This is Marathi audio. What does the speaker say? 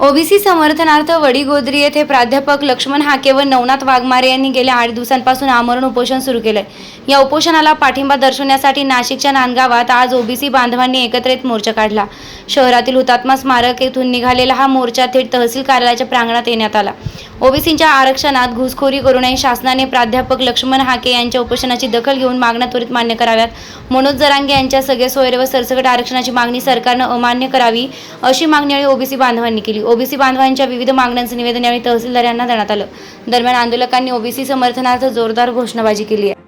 ओबीसी समर्थनार्थ वडीगोद्री येथे प्राध्यापक लक्ष्मण हाके व नवनाथ वाघमारे यांनी गेल्या आठ दिवसांपासून आमरण उपोषण सुरू केलंय. या उपोषणाला पाठिंबा दर्शवण्यासाठी नाशिकच्या नांदगावात आज ओबीसी बांधवांनी एकत्रित मोर्चा काढला. शहरातील हुतात्मा स्मारक येथून निघालेला हा मोर्चा थेट तहसील कार्यालयाच्या प्रांगणात येण्यात आला. ओबीसींच्या आरक्षणात घुसखोरी करू नये शासनाने प्राध्यापक लक्ष्मण हाके यांच्या उपोषणाची दखल घेऊन मागण्या त्वरित मान्य कराव्यात. मनोज जरांगे यांच्या सगळे सोयरे व सरसकट आरक्षणाची मागणी सरकारनं अमान्य करावी अशी मागणी यावेळी ओबीसी बांधवांनी केली. ओबीसी बांधवांच्या विविध मागण्यांचं निवेदन यावेळी तहसीलदार यांना देण्यात आलं. दरम्यान आंदोलकांनी ओबीसी समर्थनार्थ जोरदार घोषणाबाजी केली आहे.